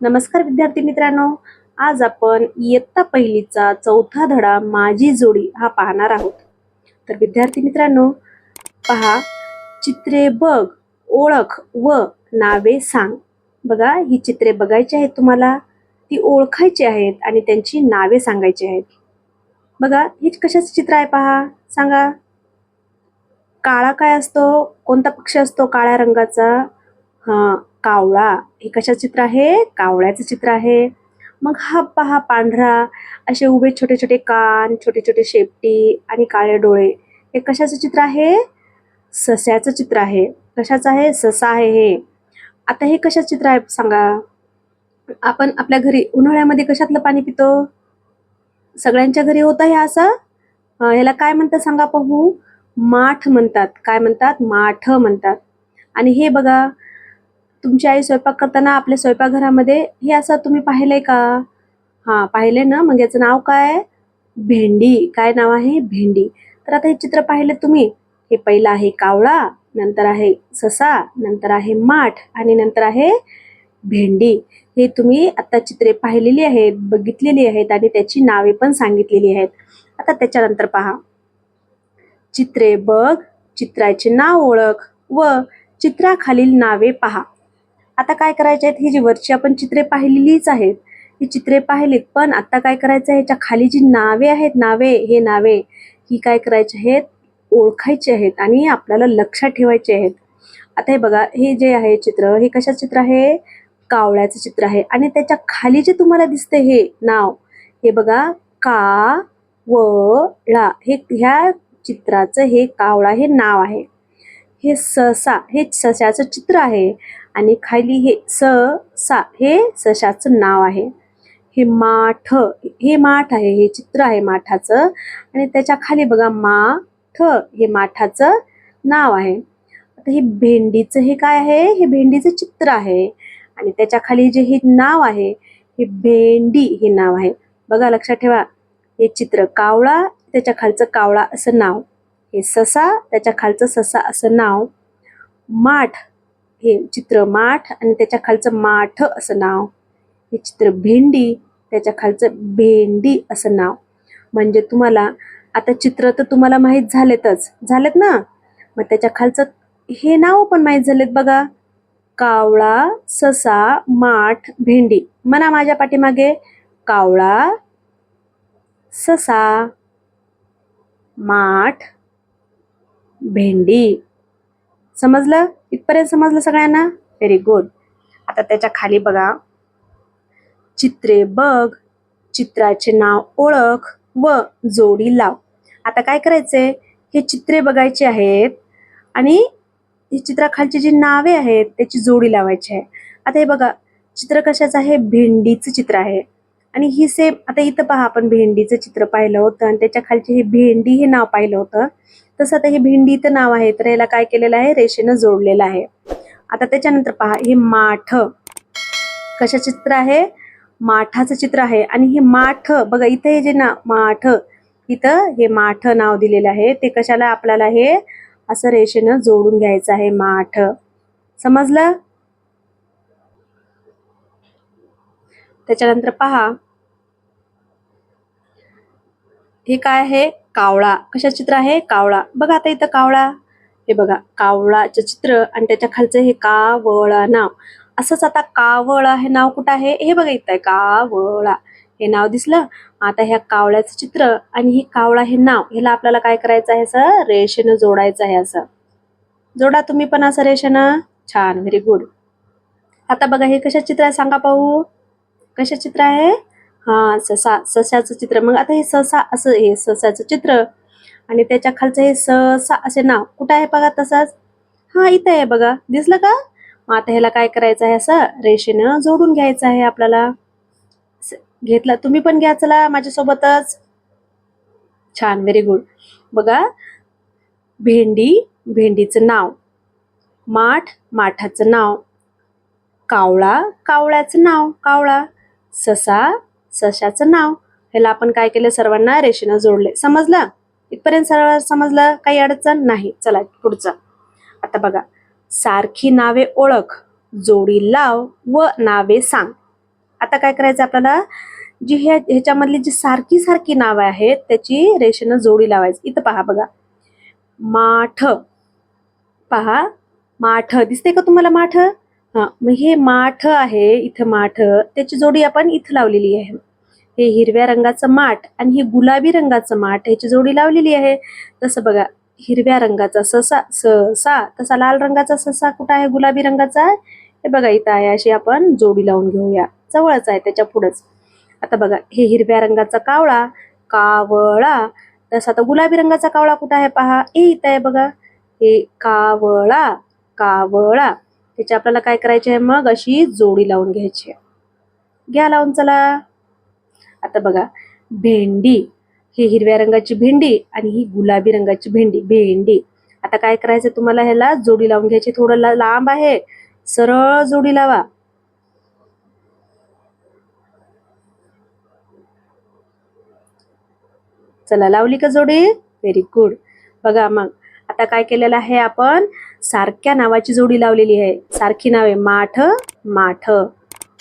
नमस्कार विद्यार्थी मित्रांनो. आज आपण इयत्ता पहिलीचा चौथा धडा माझी जोडी हा पाहणार आहोत. तर विद्यार्थी मित्रांनो पहा चित्रे बघ ओळख व नावे सांग. बघा ही चित्रे बघायची आहेत तुम्हाला ती ओळखायची आहेत आणि त्यांची नावे सांगायची आहेत. बघा हे कशाचं चित्र आहे पहा? सांगा. काळा काय असतो? कोणता पक्षी असतो काळ्या रंगाचा? हा कावळा. हे कशाचं चित्र आहे? कावळ्याचं चित्र आहे. मग हा पहा पांढरा. असे उभे छोटे छोटे कान छोटे छोटे शेपटी आणि काळे डोळे. हे कशाचं चित्र आहे? सस्याचं चित्र आहे. कशाचं आहे? ससा आहे हे. आता हे कशाचं चित्र आहे सांगा. आपण आपल्या घरी उन्हाळ्यामध्ये कशातलं पाणी पितो? सगळ्यांच्या घरी होतं हे असं? ह्याला काय म्हणतात सांगा पाहू? माठ म्हणतात. काय म्हणतात? माठ म्हणतात. आणि हे बघा तुमची आई स्वयंपाक करताना आपल्या स्वयंपाकघरामध्ये हे असं तुम्ही पाहिलंय का? हां पाहिले ना? मग याचं नाव काय? भेंडी. काय नाव आहे? भेंडी. तर आता हे चित्र पाहिलं तुम्ही. हे पहिलं आहे कावळा नंतर आहे ससा नंतर आहे माठ आणि नंतर आहे भेंडी. हे तुम्ही आता चित्रे पाहिलेली आहेत बघितलेली आहेत आणि त्याची नावे पण सांगितलेली आहेत. आता त्याच्यानंतर पहा. चित्रे बघ चित्राचे नाव ओळख व चित्राखालील नावे पहा. आता काय करायचे आहेत? ही जी वरची आपण चित्रे पाहिलेलीच आहेत. ही चित्रे पाहिलीत पण आता काय करायचं आहे? ह्याच्या खाली जी नावे आहेत नावे हे नावे ही काय करायची आहेत? ओळखायची आहेत आणि आपल्याला लक्षात ठेवायचे आहेत. आता हे बघा हे जे आहे चित्र हे कशाचं चित्र आहे? कावळ्याचं चित्र आहे. आणि त्याच्याखाली जे तुम्हाला दिसते हे नाव हे बघा का व ळा हे ह्या चित्राचं हे कावळा हे नाव आहे. हे ससा हे सशाचं चित्र आहे. आणि खाली हे स सा हे सशाचं नाव आहे. हे माठ हे माठ आहे हे चित्र आहे माठाचं. आणि त्याच्याखाली बघा माठ हे माठाचं नाव आहे. आता हे भेंडीचं हे काय आहे? हे भेंडीचं चित्र आहे. आणि त्याच्याखाली जे हे नाव आहे हे भेंडी हे नाव आहे. बघा लक्षात ठेवा. हे चित्र कावळा त्याच्या खालचं कावळा असं नाव. हे ससा त्याच्या खालचं ससा असं नाव. माठ. हे चित्र माठ आणि त्याच्या खालचं माठ असं नाव. हे चित्र भेंडी त्याच्या खालचं भेंडी असं नाव. म्हणजे तुम्हाला आता चित्र तर तुम्हाला माहीत झालेतच. झालेत ना? मग त्याच्या खालचं हे नाव पण माहीत झालेत बघा. कावळा ससा माठ भेंडी. म्हणा माझ्या पाठीमागे. कावळा ससा माठ भेंडी. समजलं? इथपर्यंत समजलं सगळ्यांना? व्हेरी गुड आता त्याच्याखाली बघा. चित्रे बघ चित्राचे नाव ओळख व जोडी लाव. आता काय करायचंय? हे चित्रे बघायचे आहेत आणि ही चित्राखालची जी नावे आहेत त्याची जोडी लावायची आहे. आता हे बघा चित्र कशाचं आहे? भेंडीचं चित्र आहे. आणि ही सेम आता इथं पहा आपण भेंडीचं चित्र पाहिलं होतं आणि त्याच्या खालची हे भेंडी हे नाव पाहिलं होतं. तसं आता हे भेंडीचं नाव आहे तर याला काय केलेलं आहे? रेषेनं जोडलेलं आहे. आता त्याच्यानंतर पहा हे माठ. कशा चित्र आहे? माठाचं चित्र आहे. आणि हे माठ बघा इथं हे जे ना माठ इथं हे माठ नाव दिलेलं आहे. ते कशाला आपल्याला हे असं रेषेनं जोडून घ्यायचं आहे माठ. समजलं? त्याच्यानंतर पहा हे काय आहे? कावळा. कशा चित्र आहे? कावळा. बघा आता इथं कावळा. हे बघा कावळाचं चित्र आणि त्याच्या खालचं हे कावळा नाव. असंच आता कावळा हे नाव कुठं आहे? हे बघा इथं आहे कावळा. हे नाव दिसलं? आता ह्या कावळ्याचं चित्र आणि हे कावळा हे नाव ह्याला आपल्याला काय करायचं आहे असं? रेषेनं जोडायचं आहे असं. जोडा तुम्ही पण असं रेषेनं. छान व्हेरी गुड आता बघा हे कशा चित्र आहे? सांगा पाहू. कशा चित्र आहे? हा ससा सशाचं चित्र. मग आता हे ससा असं हे ससाचं चित्र आणि त्याच्या खालचं हे ससा असे नाव. कुठं आहे बघा तसाच? हा इथं आहे बघा. दिसलं का? मग आता ह्याला काय करायचं आहे असं? रेषेनं जोडून घ्यायचं आहे आपल्याला. घेतला. तुम्ही पण घ्या चला माझ्यासोबतच. छान व्हेरी गुड बघा. भेंडी भेंडीचं नाव. माठ माठाचं नाव. कावळा कावळ्याचं नाव. कावळा. ससा सशाचं नाव. ह्याला आपण काय केलं? सर्वांना रेषेनं जोडले. समजलं? इथपर्यंत सर्व समजलं? काही अडचण नाही. चला पुढचं. आता बघा. सारखी नावे ओळख जोडी लाव व नावे सांग. आता काय करायचं आपल्याला? जी ह्या ह्याच्यामधली जी सारखी सारखी नावं आहेत त्याची रेषेनं जोडी लावायची. इथं पहा बघा. माठ. पहा. माठ. दिसते का तुम्हाला माठ? हा. मग हे माठ आहे इथं माठ. त्याची जोडी आपण इथं लावलेली आहे. हे हिरव्या रंगाचं माठ आणि हे गुलाबी रंगाचं माठ ह्याची जोडी लावलेली आहे. तसं बघा हिरव्या रंगाचा ससा ससा तसा लाल रंगाचा ससा कुठं आहे? गुलाबी रंगाचा हे बघा इथं आहे अशी आपण जोडी लावून घेऊया. जवळच आहे त्याच्या पुढंच. आता बघा हे हिरव्या रंगाचा कावळा कावळा. तसा आता गुलाबी रंगाचा कावळा कुठं आहे पहा? ए इथं आहे बघा. हे कावळा कावळा. त्याची आपल्याला काय करायचे आहे? मग अशी जोडी लावून घ्यायची आहे. घ्या लावून चला. आता बघा भेंडी ही हिरव्या रंगाची भेंडी आणि ही गुलाबी रंगाची भेंडी भेंडी. आता काय करायचं तुम्हाला ह्याला? जोडी लावून घ्यायची. थोडं लांब आहे. सरळ जोडी लावा. चला लावली का जोडी? व्हेरी गुड बघा मग आता काय केलेलं आहे आपण? सारख्या नावाची जोडी लावलेली आहे. सारखी नावे माठ माठ.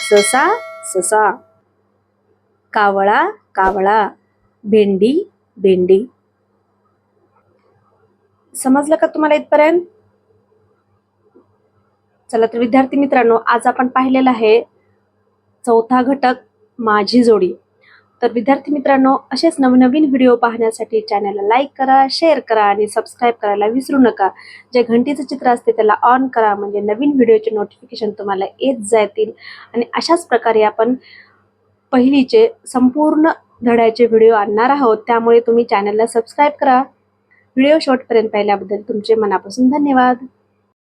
ससा ससा. कावळा कावळा भेंडी भेंडी. समजलं का तुम्हाला इथपर्यंत? चला तर विद्यार्थी मित्रांनो आज आपण पाहिलेलं आहे चौथा घटक माझी जोडी. तर विद्यार्थी मित्रांनो असेच नवनवीन व्हिडिओ पाहण्यासाठी चॅनलला लाईक करा शेअर करा आणि सबस्क्राईब करायला विसरू नका. जे घंटीचं चित्र असते त्याला ऑन करा म्हणजे नवीन व्हिडिओचे नोटिफिकेशन तुम्हाला येत जातील. आणि अशाच प्रकारे आपण पहिलीचे संपूर्ण धड्याचे व्हिडिओ आणणार आहोत. त्यामुळे तुम्ही चॅनलला सबस्क्राईब करा. व्हिडिओ शॉर्टपर्यंत पाहिल्याबद्दल तुमचे मनापासून धन्यवाद.